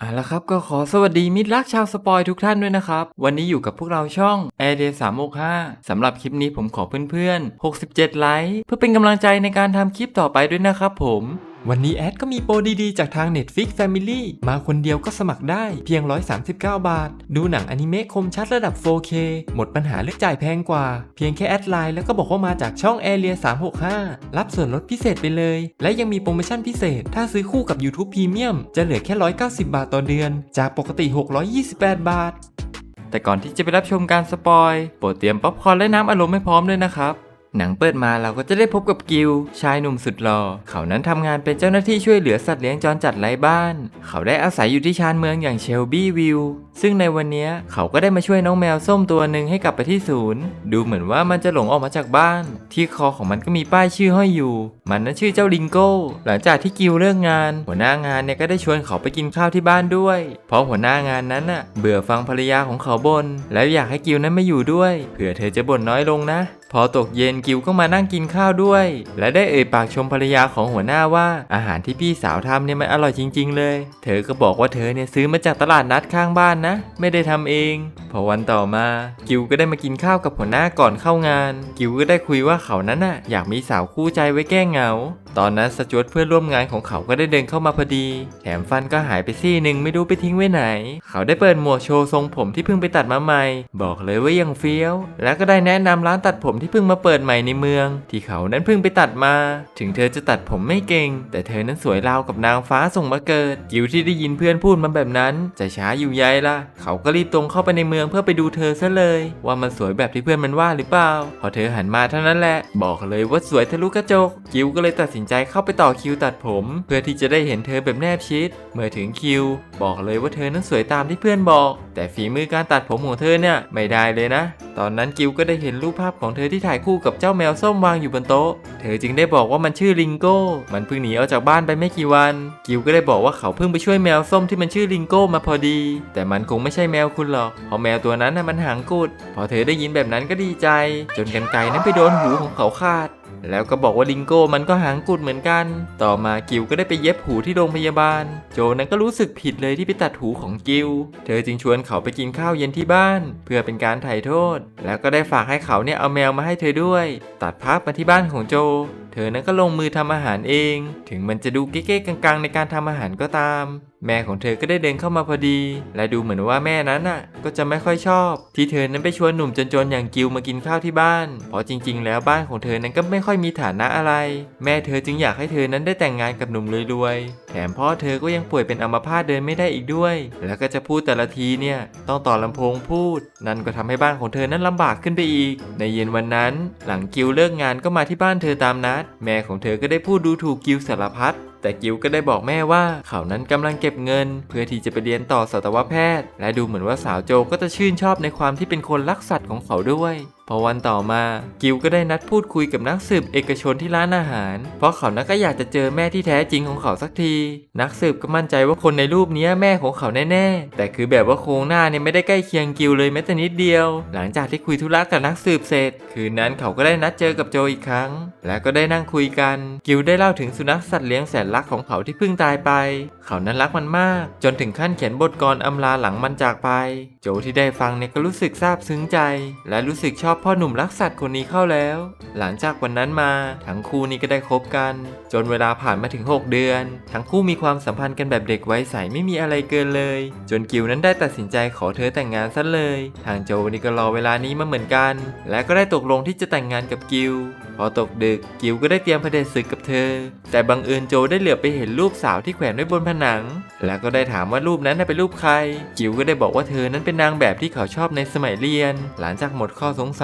เอาละครับก็ขอสวัสดีมิตรรักชาวสปอยทุกท่านด้วยนะครับ วันนี้อยู่กับพวกเราช่อง a i r d a y 365สำหรับคลิปนี้ผมขอเพื่อนๆ 67 ไลค์เพื่อเป็นกำลังใจในการทำคลิปต่อไปด้วยนะครับผม วันนี้แอดก็มีโปรดีๆ จากทาง Netflix Family มาคนเดียวก็สมัครได้เพียง 139 บาท ดูหนังอนิเมะคมชัดระดับ 4K หมดปัญหาเรื่องจ่ายแพงกว่า เพียงแค่แอดไลน์แล้วก็บอกว่ามาจากช่อง Area 365 รับส่วนลดพิเศษไปเลย และยังมีโปรโมชั่นพิเศษ ถ้าซื้อคู่กับ YouTube Premium จะเหลือแค่ 190 บาทต่อเดือน จากปกติ 628 บาท แต่ก่อนที่จะไปรับชมการสปอยโปรดเตรียมป๊อปคอร์นและน้ำอารมณ์ให้พร้อมด้วยนะครับ หนังเปิดมาเราก็จะได้พบกับกิลชายหนุ่มสุดหล่อเขานั้นทำงานเป็นเจ้าหน้าที่ช่วยเหลือสัตว์เลี้ยงจรจัดไร้บ้าน เขาได้อาศัยอยู่ที่ชานเมืองอย่างเชลบี้วิวซึ่งในวันนี้เขาก็ได้มาช่วยน้องแมวส้มตัวหนึ่งให้กลับไปที่ศูนย์ ดูเหมือนว่ามันจะหลงออกมาจากบ้าน ที่คอของมันก็มีป้ายชื่อห้อยอยู่มันนั้นชื่อเจ้าลิงโก้ หลังจากที่กิลเลิกงาน หัวหน้างานเนี่ยก็ได้ชวนเขาไปกินข้าวที่บ้านด้วย เพราะหัวหน้างานนั้นน่ะเบื่อฟังภรรยาของเขาบน่นแล้วอยากให้กิลนั้นมาอยู่ด้วยเผื่อเธอจะบ่นน้อยลงนะ พอตกเย็นกิวก็มานั่งกินข้าวด้วย และได้เอ่ยปากชมภรรยาของหัวหน้าว่า อาหารที่พี่สาวทำเนี่ยมันอร่อยจริง ๆ เลย เธอก็บอกว่าเธอเนี่ยซื้อมาจากตลาดนัดข้างบ้านนะ ไม่ได้ทำเองพอวันต่อมา กิวก็ได้มากินข้าวกับหัวหน้าก่อนเข้างาน กิวก็ได้คุยว่าเขานั้นน่ะอยากมีสาวคู่ใจไว้แก้เหงา ตอนนั้นสจวตเพื่อนร่วมงานของเขาก็ได้เดินเข้ามาพอดี แถมฟันก็หายไปซี่หนึ่งไม่รู้ไปทิ้งไว้ไหน เขาได้เปิดหมวกโชว์ทรงผมที่เพิ่งไปตัดมาใหม่ บอกเลยว่ายังเฟี้ยว แล้วก็ได้แนะนำร้านตัดผมที่เพิ่งมาเปิดใหม่ในเมือง ที่เขานั้นเพิ่งไปตัดมา ถึงเธอจะตัดผมไม่เก่ง แต่เธอนั้นสวยราวกับนางฟ้าส่งมาเกิดกิวที่ได้ยินเพื่อนพูดมาแบบนั้น จะช้าอยู่ใยล่ะ เขาก็รีบตรงเข้าไปในเมืองเพื่อไปดูเธอซะเลย ว่ามันสวยแบบที่เพื่อนมันว่าหรือเปล่า พอเธอหันมาเท่านั้นแหละ บอกเลยว่าสวยทะลุกระจกกิวก็เลยตัดสินใจเข้าไปต่อคิวตัดผม เพื่อที่จะได้เห็นเธอแบบแนบชิด เมื่อถึงคิว บอกเลยว่าเธอนั้นสวยตามที่เพื่อนบอก แต่ฝีมือการตัดผมของเธอเนี่ยไม่ได้เลยนะ ตอนนั้นกิวก็ได้เห็นรูปภาพของเธอที่ถ่ายคู่กับเจ้าแมวส้มวางอยู่บนโต๊ะ เธอจึงได้บอกว่ามันชื่อลิงโก้ มันเพิ่งหนีออกจากบ้านไปไม่กี่วัน กิวก็ได้บอกว่าเขาเพิ่งไปช่วยแมวส้มที่มันชื่อลิงโก้มาพอดี แต่มันคงไม่ใช่แมวคุณหรอก เพราะแมวตัวนั้นน่ะมันหางกุด พอเธอได้ยินแบบนั้นก็ดีใจ จนกันไกรนั้นไปโดนหูของเขาขาด แล้วก็บอกว่าลิงโก้มันก็หางกุดเหมือนกัน ต่อมากิวก็ได้ไปเย็บหูที่โรงพยาบาล โจนั้นก็รู้สึกผิดเลยที่ไปตัดหูของกิว เธอจึงชวนเขาไปกินข้าวเย็นที่บ้าน เพื่อเป็นการไถ่โทษ แล้วก็ได้ฝากให้เขาเนี่ยเอาแมวมาให้เธอด้วย ตัดภาพมาที่บ้านของโจ เธอนั้นก็ลงมือทำอาหารเอง ถึงมันจะดูเก๊ๆกังๆ ในการทำอาหารก็ตาม แม่ของเธอก็ได้เดินเข้ามาพอดี และดูเหมือนว่าแม่นั้นน่ะ ก็จะไม่ค่อยชอบ ที่เธอนั้นไปชวนหนุ่มจนๆอย่างกิวมากินข้าวที่บ้าน เพราะจริง ๆ แล้วบ้านของเธอนั้นก็ไม่ค่อยมีฐานะอะไร แม่เธอจึงอยากให้เธอนั้นได้แต่งงานกับหนุ่มรวยๆ แถมพ่อเธอก็ยังป่วยเป็นอัมพาตเดินไม่ได้อีกด้วย แล้วก็จะพูดแต่ละทีเนี่ยต้องต่อลำโพงพูด นั่นก็ทำให้บ้านของเธอนั้นลำบากขึ้นไปอีก ในเย็นวันนั้น หลังกิวเลิกงานก็มาที่บ้านเธอตามนัดแม่ของเธอก็ได้พูดดูถูกกิวสารพัดแต่กิวก็ได้บอกแม่ว่าเขานั้นกำลังเก็บเงิน เพื่อที่จะไปเรียนต่อสัตวแพทย์ และดูเหมือนว่าสาวโจก็จะชื่นชอบในความที่เป็นคนรักสัตว์ของเขาด้วย พอวันต่อมากิวก็ได้นัดพูดคุยกับนักสืบเอกชนที่ร้านอาหาร เพราะเขานั้นก็อยากจะเจอแม่ที่แท้จริงของเขาสักที นักสืบก็มั่นใจว่าคนในรูปนี้แม่ของเขาแน่ๆ แต่คือแบบว่าโครงหน้าเนี่ยไม่ได้ใกล้เคียงกิวเลยแม้แต่นิดเดียว หลังจากที่คุยธุระกับนักสืบเสร็จ คืนนั้นเขาก็ได้นัดเจอกับโจอีกครั้ง และก็ได้นั่งคุยกัน กิวได้เล่าถึงสุนัขสัตว์เลี้ยงแสนรักของเขาที่เพิ่งตายไป เขานั้นรักมันมาก จนถึงขั้นเขียนบทกรอำลาหลังมันจากไป โจที่ได้ฟังเนี่ยก็รู้สึกซาบซึ้งใจ และรู้สึกชอบพ่อหนุ่มรักสัตว์คนนี้เข้าแล้ว หลังจากวันนั้นมาทั้งคู่นี้ก็ได้คบกัน จนเวลาผ่านมาถึง 6 เดือน ทั้งคู่มีความสัมพันธ์กันแบบเด็กไว้ใสไม่มีอะไรเกินเลย จนกิวนั้นได้ตัดสินใจขอเธอแต่งงานซะเลย ทางโจนี่ก็รอเวลานี้มาเหมือนกัน และก็ได้ตกลงที่จะแต่งงานกับกิวพอตกดึกกิวก็ได้เตรียมเด็จศึกกับเธอ แต่บังเอิญโจได้เหลือบไปเห็นรูปสาวที่แขวนไว้บนผนัง แล้วก็ได้ถามว่ารูปนั้นเป็นรูปใคร กิวก็ได้บอกว่าเธอนั้นเป็นนางแบบที่เขาชอบในสมัยเรียน หลังจากหมดข้อสงสัย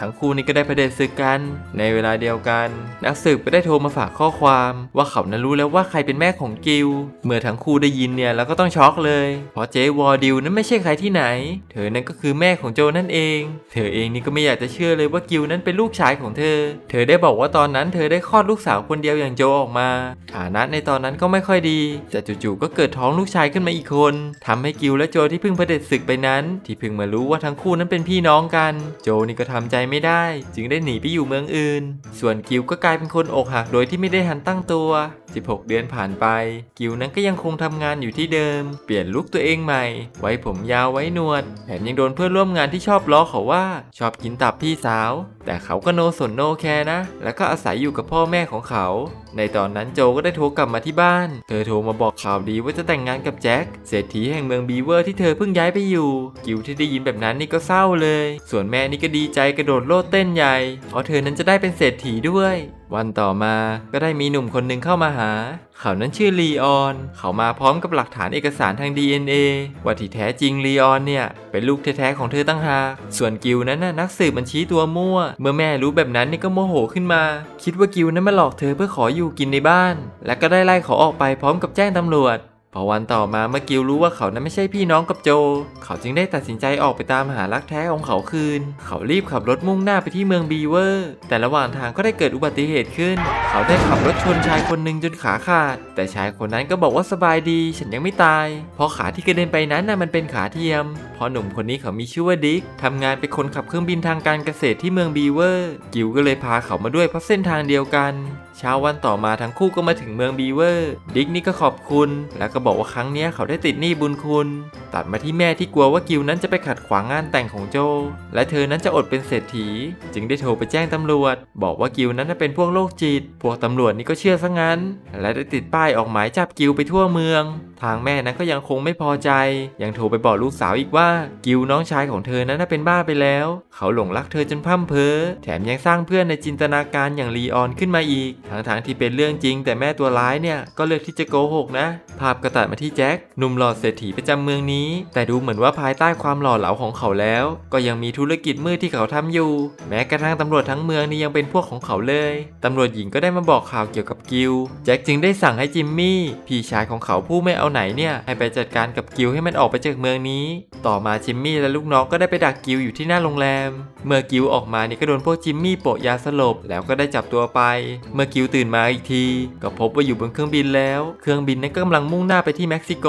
ทั้งคู่นี้ก็ได้ประเด็จศึกกัน ในเวลาเดียวกัน นักสืบก็ได้โทรมาฝากข้อความว่าเขานั้นรู้แล้วว่าใครเป็นแม่ของกิวเมื่อทั้งคู่ได้ยินเนี่ยแล้วก็ต้องช็อกเลย เพราะเจวอร์ดิวนั้นไม่ใช่ใครที่ไหน เธอนั้นก็คือแม่ของโจนั่นเอง เธอเองนี่ก็ไม่อยากจะเชื่อเลยว่ากิวนั้นเป็นลูกชายของเธอ เธอได้บอกว่าตอนนั้นเธอได้คลอดลูกสาวคนเดียวอย่างโจออกมา ฐานะในตอนนั้นก็ไม่ค่อยดี แต่จู่ๆก็เกิดท้องลูกชายขึ้นมาอีกคนทำให้กิวและโจที่เพิ่งเผด็จศึกไปนั้น ที่เพิ่งมารู้ว่าทั้งคู่นั้นเป็นพี่น้องกัน โจนี่ก็ทำใจไม่ได้ จึงได้หนีไปอยู่เมืองอื่น ส่วนกิวก็กลายเป็นคนอกหักโดยที่ไม่ได้ทันตั้งตัว16 เดือนผ่านไป กิวนั้นก็ยังคงทำงานอยู่ที่เดิม เปลี่ยนลุคตัวเองใหม่ ไว้ผมยาวไว้หนวด แถมยังโดนเพื่อนร่วมงานที่ชอบล้อเขาว่า ชอบกินตับพี่สาว แต่เขาก็โนสนโนแคร์นะ แล้วก็อาศัยอยู่กับพ่อแม่ของเขา ในตอนนั้นโจก็ได้โทรกลับมาที่บ้าน เธอโทรมาบอกข่าวดีว่าจะแต่งงานกับแจ็ค เศรษฐีแห่งเมืองบีเวอร์ที่เธอเพิ่งย้ายไปอยู่ กิวที่ได้ยินแบบนั้นนี่ก็เศร้าเลย ส่วนแม่นี่ก็ดีใจกระโดดโลดเต้นใหญ่ เพราะเธอนั้นจะได้เป็นเศรษฐีด้วย วันต่อมาก็ได้มีหนุ่มคนหนึ่งเข้ามาหา เขานั้นชื่อลีออน เขามาพร้อมกับหลักฐานเอกสารทาง DNA ว่าที่แท้จริงลีออนเนี่ย เป็นลูกแท้ๆของเธอตั้งหาก ส่วนกิวนั้นน่ะนักสืบมันชี้ตัวมั่ว เมื่อแม่รู้แบบนั้นนี่ก็โมโหขึ้นมา คิดว่ากิวนั้นมาหลอกเธอเพื่อขออยู่กินในบ้าน และก็ได้ไล่เขาออกไปพร้อมกับแจ้งตำรวจ พอวันต่อมาเมื่อกิวรู้ว่าเขานั้นไม่ใช่พี่น้องกับโจ เขาจึงได้ตัดสินใจออกไปตามหารักแท้ของเขาคืน เขารีบขับรถมุ่งหน้าไปที่เมืองบีเวอร์ แต่ระหว่างทางก็ได้เกิดอุบัติเหตุขึ้น เขาได้ขับรถชนชายคนหนึ่งจนขาขาด แต่ชายคนนั้นก็บอกว่าสบายดี ฉันยังไม่ตาย เพราะขาที่กระเด็นไปนั้นน่ะมันเป็นขาเทียม เพราะหนุ่มคนนี้เขามีชื่อว่าดิกทำงานเป็นคนขับเครื่องบินทางการเกษตรที่เมืองบีเวอร์ กิวก็เลยพาเขามาด้วยเพราะเส้นทางเดียวกันเช้าวันต่อมาทั้งคู่ก็มาถึงเมืองบีเวอร์ ดิกนี่ก็ขอบคุณ แล้วก็บอกว่าครั้งนี้เขาได้ติดหนี้บุญคุณ ตัดมาที่แม่ที่กลัวว่ากิวนั้นจะไปขัดขวางงานแต่งของโจ และเธอนั้นจะอดเป็นเศรษฐี จึงได้โทรไปแจ้งตำรวจ บอกว่ากิวนั้นเป็นพวกโรคจิต พวกตำรวจนี่ก็เชื่อซะงั้น และได้ติดป้ายออกหมายจับกิวไปทั่วเมือง ทางแม่นั้นก็ยังคงไม่พอใจ ยังโทรไปบอกลูกสาวอีกว่ากิวน้องชายของเธอนั้นน่ะเป็นบ้าไปแล้ว เขาหลงรักเธอจนพร่ำเพ้อแถมยังสร้างเพื่อนในจินตนาการอย่างลีออนขึ้นมาอีกทั้งๆที่เป็นเรื่องจริง แต่แม่ตัวร้ายเนี่ยก็เลือกที่จะโกหกนะ ภาพกระตัดมาที่แจ็คหนุ่มหล่อเศรษฐีประจำเมืองนี้ แต่ดูเหมือนว่าภายใต้ความหล่อเหลาของเขาแล้ว ก็ยังมีธุรกิจมืดที่เขาทำอยู่ แม้กระทั่งตำรวจทั้งเมืองนี่ยังเป็นพวกของเขาเลยตำรวจหญิงก็ได้มาบอกข่าวเกี่ยวกับกิลแจ็คจึงได้สั่งให้จิมมี่พี่ชายของเขาผู้ไม่เอาไหนเนี่ยให้ไปจัดการกับกิลให้มันออกไปจากเมืองนี้ ต่อมาจิมมี่และลูกน้องก็ได้ไปดักกิลอยู่ที่หน้าโรงแรม เมื่อกิลออกมานี่ก็โดนพวกจิมมี่โปะยาสลบแล้วก็ได้จับตัวไป เมื่อกิลตื่นมาอีกที ก็พบว่าอยู่บนเครื่องบินแล้ว เครื่องบินนั้นก็กำลังมุ่งหน้าไปที่เม็กซิโก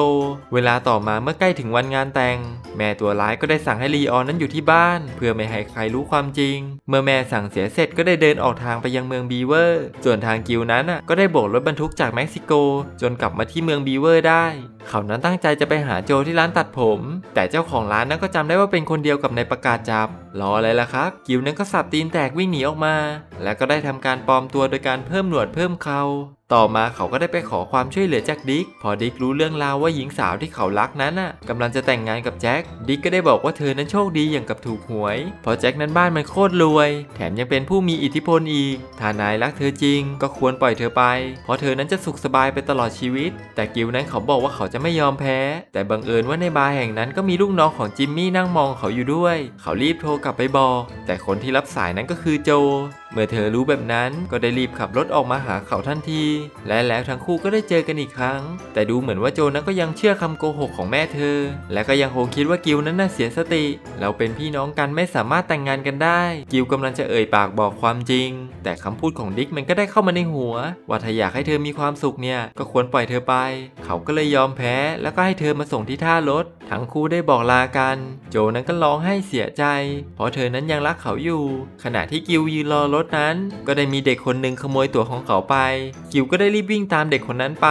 เวลาต่อมาเมื่อใกล้ถึงวันงานแต่ง แม่ตัวร้ายก็ได้สั่งให้ลีออนนั้นอยู่ที่บ้าน เพื่อไม่ให้ใครรู้ความจริง เมื่อแม่สั่งเสียเสร็จก็ได้เดินออกทางไปยังเมืองบีเวอร์ ส่วนทางกิลนั้นอะก็ได้โบกรถบรรทุกจากเม็กซิโก จนกลับมาที่เมืองบีเวอร์ได้ เขานั้นตั้งใจจะไปหาโจที่ร้านตัดผม แต่เจ้าของร้านนั้นก็จำได้ว่าเป็นคนเดียวกับในประกาศจับรออะไรล่ะครับกิลนั้นก็สับตีนแตกวิ่งหนีออกมา แล้วก็ได้ทำการปลอมตัวโดยการเพิ่มหนวดเพิ่มเขาต่อมาเขาก็ได้ไปขอความช่วยเหลือจากดิก พอดิกรู้เรื่องราวว่าหญิงสาวที่เขารักนั้นน่ะกำลังจะแต่งงานกับแจ็ค ดิกก็ได้บอกว่าเธอนั้นโชคดีอย่างกับถูกหวยพราะแจ็คนั้นบ้านมันโคตรรวย แถมยังเป็นผู้มีอิทธิพลอีก ถ้านายรักเธอจริง ก็ควรปล่อยเธอไป เพราะเธอนั้นจะสุขสบายไปตลอดชีวิต แต่กิลนั้นเขาบอกว่าเขาจะไม่ยอมแพ้ แต่บังเอิญว่าในบาร์แห่งนั้นก็มีลูกน้องของจิมมี่นั่งมองเขาอยู่ด้วย เขารีบโทรกลับไปบอก แต่คนที่รับสายนั้นก็คือโจ เมื่อเธอรู้แบบนั้นก็ได้รีบขับรถออกมาหาเขาทันที และแล้วทั้งคู่ก็ได้เจอกันอีกครั้ง แต่ดูเหมือนว่าโจนั้นก็ยังเชื่อคำโกหกของแม่เธอ และก็ยังคงคิดว่ากิลนั้นน่าเสียสติ เราเป็นพี่น้องกันไม่สามารถแต่งงานกันได้ กิลกำลังจะเอ่ยปากบอกความจริง แต่คำพูดของดิกมันก็ได้เข้ามาในหัว ว่าถ้าอยากให้เธอมีความสุขเนี่ยก็ควรปล่อยเธอไป เขาก็เลยยอมแพ้ แล้วก็ให้เธอมาส่งที่ท่ารถ ทั้งคู่ได้บอกลากัน โจนั้นก็ร้องไห้เสียใจ เพราะเธอนั้นยังรักเขาอยู่ ขณะที่กิวยืนรอรถนั้น ก็ได้มีเด็กคนหนึ่งขโมยตั๋วของเขาไป กิวก็ได้รีบวิ่งตามเด็กคนนั้นไป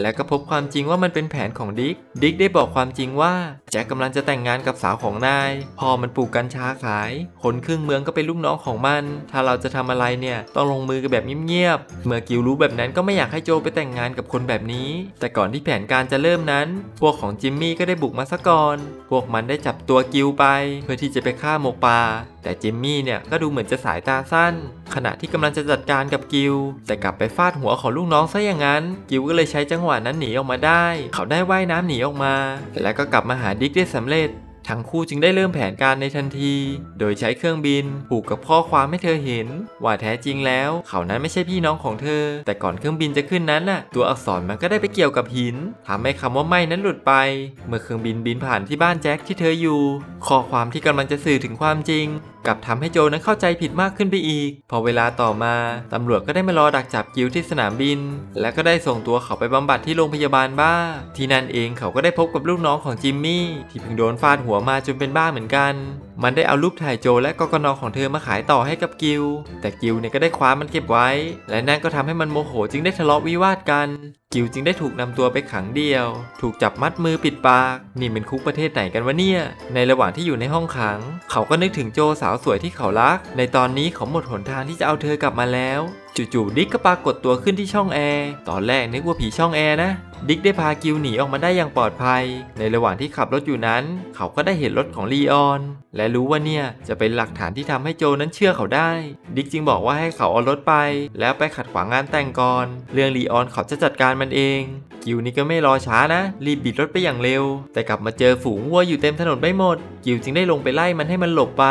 และก็พบความจริงว่ามันเป็นแผนของดิก ดิกได้บอกความจริงว่าแจ็คกำลังจะแต่งงานกับสาวของนาย พอมันปลูกกัญชาขาย คนครึ่งเมืองก็เป็นลูกน้องของมัน ถ้าเราจะทำอะไรเนี่ยต้องลงมือกันแบบเงียบๆ เมื่อกิวรู้แบบนั้นก็ไม่อยากให้โจไปแต่งงานกับคนแบบนี้ แต่ก่อนที่แผนการจะเริ่มนั้น พวกของจิมมี่ก็ได้บุกมาซะก่อน พวกมันได้จับตัวกิวไป เพื่อที่จะไปฆ่าหมกปลา แต่จิมมี่เนี่ยก็ดูเหมือนจะสายตาสั้น ขณะที่กำลังจะจัดการกับกิว แต่กลับไปฟาดหัวของลูกน้องซะอย่างนั้น กิวก็เลยใช้จังหวะนั้นหนีออกมาได้ เขาได้ว่ายน้ำหนีออกมา และก็กลับมาหาดิกได้สำเร็จทั้งคู่จึงได้เริ่มแผนการในทันที โดยใช้เครื่องบินผูกกับข้อความให้เธอเห็น ว่าแท้จริงแล้ว เขานั้นไม่ใช่พี่น้องของเธอ แต่ก่อนเครื่องบินจะขึ้นนั้นน่ะ ตัวอักษรมันก็ได้ไปเกี่ยวกับหินทำให้คำว่าไม่นั้นหลุดไป เมื่อเครื่องบินบินผ่านที่บ้านแจ็คที่เธออยู่ ข้อความที่กำลังจะสื่อถึงความจริง กลับทำให้โจนั้นเข้าใจผิดมากขึ้นไปอีก พอเวลาต่อมาตำรวจก็ได้มารอดักจับกิวที่สนามบิน และก็ได้ส่งตัวเขาไปบำบัดที่โรงพยาบาลบ้า ที่นั่นเองเขาก็ได้พบกับลูกน้องของจิมมี่ที่เพิ่งโดนฟาดหัวมาจนเป็นบ้าเหมือนกัน มันได้เอารูปถ่ายโจและกกนของเธอมาขายต่อให้กับกิว แต่กิวเนี่ยก็ได้คว้ามันเก็บไว้ และนั่นก็ทำให้มันโมโหจึงได้ทะเลาะวิวาทกันกิวจึงได้ถูกนำตัวไปขังเดียว ถูกจับมัดมือปิดปาก นี่เป็นคุกประเทศไหนกันวะเนี่ย ในระหว่างที่อยู่ในห้องขัง เขาก็นึกถึงโจสาวสวยที่เขารัก ในตอนนี้เขาหมดหนทางที่จะเอาเธอกลับมาแล้ว จู่ๆดิกก็ปรากฏตัวขึ้นที่ช่องแอร์ ตอนแรกนึกว่าผีช่องแอร์นะ ดิกได้พากิวหนีออกมาได้อย่างปลอดภัย ในระหว่างที่ขับรถอยู่นั้น เขาก็ได้เห็นรถของลีออน และรู้ว่าเนี่ยจะเป็นหลักฐานที่ทำให้โจนั้นเชื่อเขาได้ ดิกจึงบอกว่าให้เขาเอารถไป แล้วไปขัดขวางงานแต่งก่อน เรื่องลีออนเขาจะจัดการมันเอง กิวนี่ก็ไม่รอช้านะ รีบบิดรถไปอย่างเร็ว แต่กลับมาเจอฝูงวัวอยู่เต็มถนนไปหมด กิวจึงได้ลงไปไล่มันให้มันหลบไป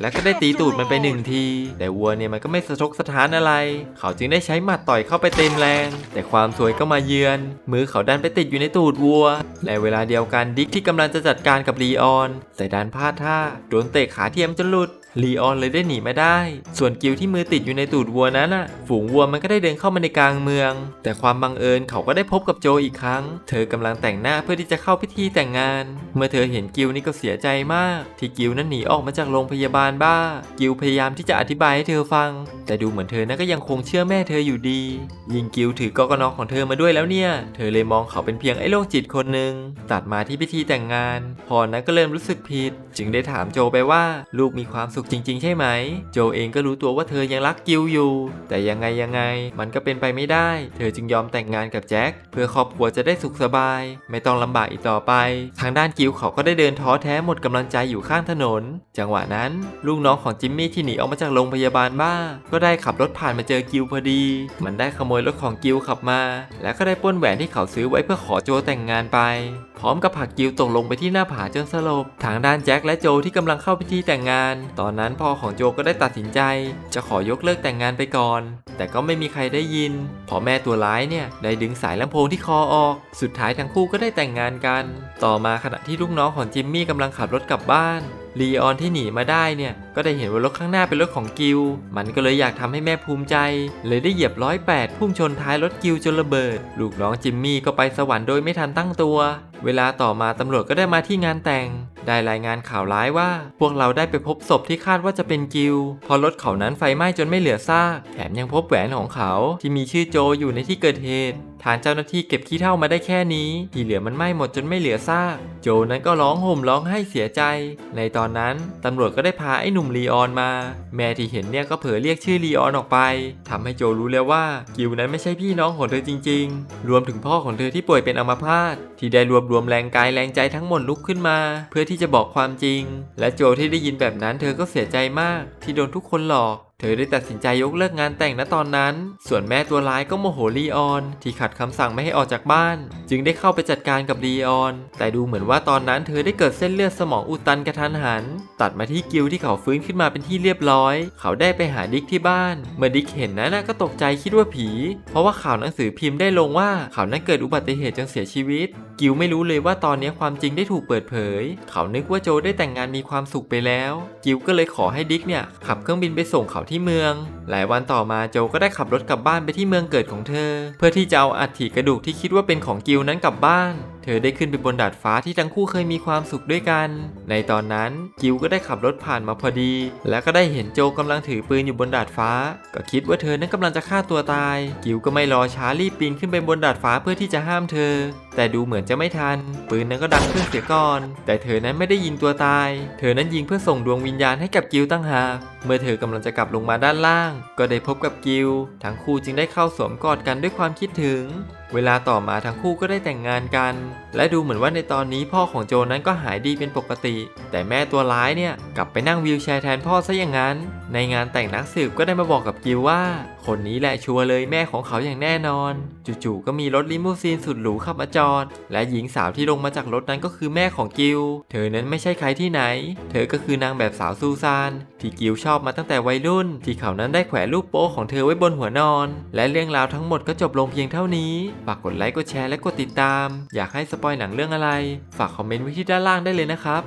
แล้วก็ได้ตีตูดมันไปหนึ่งที แต่วัวเนี่ยมันก็ไม่สะทกสะท้านอะไรเขาจึงได้ใช้หมัดต่อยเข้าไปเต็มแรง แต่ความสวยก็มาเยือน มือเขาดันไปติดอยู่ในตูดวัวและเวลาเดียวกันดิกที่กำลังจะจัดการกับลีออน แต่ดันพลาดท่าโดนเตะขาเทียมจนหลุด ลีออนเลยได้หนีมาได้ ส่วนกิวที่มือติดอยู่ในตูดวัวนั้นน่ะ ฝูงวัวมันก็ได้เดินเข้ามาในกลางเมือง แต่ความบังเอิญเขาก็ได้พบกับโจอีกครั้ง เธอกำลังแต่งหน้าเพื่อที่จะเข้าพิธีแต่งงาน เมื่อเธอเห็นกิวนี่ก็เสียใจมาก ที่กิวนั้นหนีออกมาจากโรงพยาบาลบ้า กิวพยายามที่จะอธิบายให้เธอฟัง แต่ดูเหมือนเธอนั้นก็ยังคงเชื่อแม่เธออยู่ดี ยิงกิวถือกกนอของเธอมาด้วยแล้วเนี่ย เธอเลยมองเขาเป็นเพียงไอ้โรคจิตคนหนึ่งตัดมาที่พิธีแต่งงาน พอนั้นก็เริ่มรู้สึกผิด จึงได้ถามโจไปว่าลูกมีความสุขจริง ๆ ใช่ไหม โจเองก็รู้ตัวว่าเธอยังรักกิวอยู่ แต่ยังไงยังไง มันก็เป็นไปไม่ได้ เธอจึงยอมแต่งงานกับแจ็คเพื่อครอบครัวจะได้สุขสบาย ไม่ต้องลำบากอีกต่อไป ทางด้านกิวเขาก็ได้เดินท้อแท้หมดกำลังใจอยู่ข้างถนน จังหวะนั้น ลูกน้องของจิมมี่ที่หนีออกมาจากโรงพยาบาลบ้า ก็ได้ขับรถผ่านมาเจอกิวพอดี มันได้ขโมยรถของกิวขับมา และก็ได้ป้นแหวนที่เขาซื้อไว้เพื่อขอโจแต่งงานไป พร้อมกับผักกิวตกลงไปที่หน้าผาจนสลบ ทางด้านแจ็คและโจที่กำลังเข้าพิธีแต่งงาน ตอนอนนั้นพ่อของโจก็ได้ตัดสินใจ จะขอยกเลิกแต่งงานไปก่อน แต่ก็ไม่มีใครได้ยิน พอแม่ตัวร้ายเนี่ยได้ดึงสายลำโพงที่คอออก สุดท้ายทั้งคู่ก็ได้แต่งงานกัน ต่อมาขณะที่ลูกน้องของจิมมี่กำลังขับรถกลับบ้านลีออนที่หนีมาได้เนี่ย ก็ได้เห็นว่ารถข้างหน้าเป็นรถของกิล มันก็เลยอยากทำให้แม่ภูมิใจ เลยได้เหยียบร้อยแปดพุ่งชนท้ายรถกิลจนระเบิด ลูกน้องจิมมี่ก็ไปสวรรค์โดยไม่ทันตั้งตัวเวลาต่อมาตำรวจก็ได้มาที่งานแต่ง ได้รายงานข่าวร้ายว่า พวกเราได้ไปพบศพที่คาดว่าจะเป็นกิลพอรถเขานั้นไฟไหม้จนไม่เหลือซากแถมยังพบแหวนของเขา ที่มีชื่อโจอยู่ในที่เกิดเหตุทางเจ้าหน้าที่เก็บขี้เท่ามาได้แค่นี้ ที่เหลือมันไหม้หมดจนไม่เหลือซากโจนั้นก็ร้องห่มร้องไห้เสียใจ ในตอนนั้นตำรวจก็ได้พาไอ้หนุ่มลีออนมา แม่ที่เห็นเนี่ยก็เผลอเรียกชื่อลีออนออกไปทำให้โจรู้แล้วว่ากิวนั้นไม่ใช่พี่น้องของเธอจริง ๆ รวมถึงพ่อของเธอที่ป่วยเป็นอัมพาตที่ได้รวบรวมแรงกายแรงใจทั้งหมดลุกขึ้นมา เพื่อที่จะบอกความจริง และโจที่ได้ยินแบบนั้นเธอก็เสียใจมาก ที่โดนทุกคนหลอก เธอได้ตัดสินใจยกเลิกงานแต่งณตอนนั้น ส่วนแม่ตัวร้ายก็โมโหลีออน ที่ขัดคำสั่งไม่ให้ออกจากบ้าน จึงได้เข้าไปจัดการกับลีออน แต่ดูเหมือนว่าตอนนั้นเธอได้เกิดเส้นเลือดสมองอุดตันกระทันหัน ตัดมาที่กิลที่เขาฟื้นขึ้นมาเป็นที่เรียบร้อย เขาได้ไปหาดิกที่บ้าน เมื่อดิกเห็นนั้นก็ตกใจคิดว่าผี เพราะว่าข่าวหนังสือพิมพ์ได้ลงว่าเขานั้นเกิดอุบัติเหตุจนเสียชีวิต กิลไม่รู้เลยว่าตอนนี้ความจริงได้ถูกเปิดเผย เขานึกว่าโจได้แต่งงานมีความสุขไปแล้ว กิลก็เลยขอให้ดิกเนี่ยขับเครื่องบินไปส่งเขาที่เมือง หลายวันต่อมาโจก็ได้ขับรถกลับบ้านไปที่เมืองเกิดของเธอ เพื่อที่จะเอาอัฐิกระดูกที่คิดว่าเป็นของกิลนั้นกลับบ้าน ธอได้ขึ้นไปบนดาดฟ้าที่ทั้งคู่เคยมีความสุขด้วยกัน ในตอนนั้นกิลก็ได้ขับรถผ่านมาพอดี แล้วก็ได้เห็นโจกำลังถือปืนอยู่บนดาดฟ้า ก็คิดว่าเธอนั้นกำลังจะฆ่าตัวตาย กิลก็ไม่รอช้ารีบปีนขึ้นไปบนดาดฟ้าเพื่อที่จะห้ามเธอ แต่ดูเหมือนจะไม่ทัน ปืนนั้นก็ดังขึ้นเสียก่อน แต่เธอนั้นไม่ได้ยิงตัวตาย เธอนั้นยิงเพื่อส่งดวงวิญญาณให้กับกิลตั้งหากเมื่อเธอกำลังจะกลับลงมาด้านล่าง ก็ได้พบกับกิลทั้งคู่จึงได้เข้าสวมกอดกันด้วยความคิดถึง เวลาต่อมาทั้งคู่ก็ได้แต่งงานกัน และดูเหมือนว่าในตอนนี้พ่อของโจนั้นก็หายดีเป็นปกติ แต่แม่ตัวร้ายเนี่ยกลับไปนั่งวีลแชร์แทนพ่อซะอย่างนั้น ในงานแต่งนักสืบก็ได้มาบอกกับกิลว่า คนนี้แหละชัวร์เลยแม่ของเขาอย่างแน่นอน จู่ๆก็มีรถลิมูซีนสุดหรูขับมาจอด และหญิงสาวที่ลงมาจากรถนั้นก็คือแม่ของกิล เธอนั้นไม่ใช่ใครที่ไหน เธอก็คือนางแบบสาวซูซาน ที่กิลชอบมาตั้งแต่วัยรุ่น ที่เขานั้นได้แขวนรูปโป๊ของเธอไว้บนหัวนอน และเรื่องราวทั้งหมดก็จบลงเพียงเท่านี้ ฝากกดไลค์ กดแชร์ และกดติดตาม อยากให้สปอยหนังเรื่องอะไร ฝากคอมเมนต์ไว้ที่ด้านล่างได้เลยนะครับ